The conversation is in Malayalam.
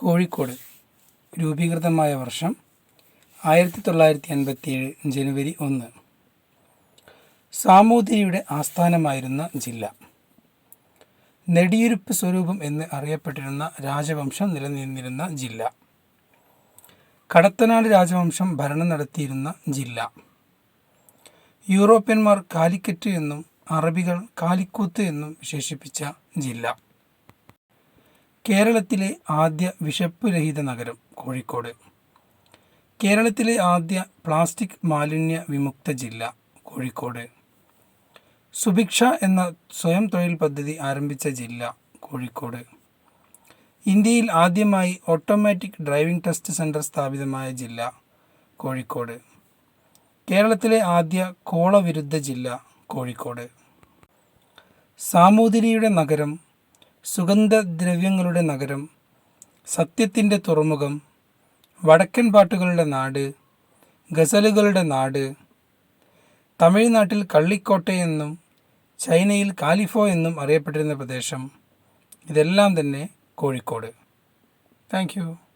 കോഴിക്കോട് രൂപീകൃതമായ വർഷം ആയിരത്തി തൊള്ളായിരത്തി അൻപത്തിയേഴ് ജനുവരി ഒന്ന്. സാമൂതിരിയുടെ ആസ്ഥാനമായിരുന്ന ജില്ല. നെടിയിരുപ്പ് സ്വരൂപം എന്ന് അറിയപ്പെട്ടിരുന്ന രാജവംശം നിലനിന്നിരുന്ന ജില്ല. കടത്തനാട് രാജവംശം ഭരണം നടത്തിയിരുന്ന ജില്ല. യൂറോപ്യന്മാർ കാലിക്കറ്റ് എന്നും അറബികൾ കാലിക്കൂത്ത് എന്നും വിശേഷിപ്പിച്ച ജില്ല. കേരളത്തിലെ ആദ്യ വിശപ്പ് രഹിത നഗരം കോഴിക്കോട്. കേരളത്തിലെ ആദ്യ പ്ലാസ്റ്റിക് മാലിന്യ വിമുക്ത ജില്ല കോഴിക്കോട്. സുഭിക്ഷ എന്ന സ്വയം തൊഴിൽ പദ്ധതി ആരംഭിച്ച ജില്ല കോഴിക്കോട്. ഇന്ത്യയിൽ ആദ്യമായി ഓട്ടോമാറ്റിക് ഡ്രൈവിംഗ് ടെസ്റ്റ് സെന്റർ സ്ഥാപിതമായ ജില്ല കോഴിക്കോട്. കേരളത്തിലെ ആദ്യ കോളവിരുദ്ധ ജില്ല കോഴിക്കോട്. സാമൂതിരിയുടെ നഗരം സുഗന്ധദ്രവ്യങ്ങളുടെ നഗരം സത്യത്തിന്റെ തുറമുഖം വടക്കൻ പാട്ടുകളുടെ നാട് ഗസലുകളുടെ നാട് തമിഴ്നാട്ടിൽ കള്ളിക്കോട്ടയെന്നും ചൈനയിൽ കാലിഫോ എന്നും അറിയപ്പെട്ടിരുന്ന പ്രദേശം. ഇതെല്ലാം തന്നെ കോഴിക്കോട്. താങ്ക്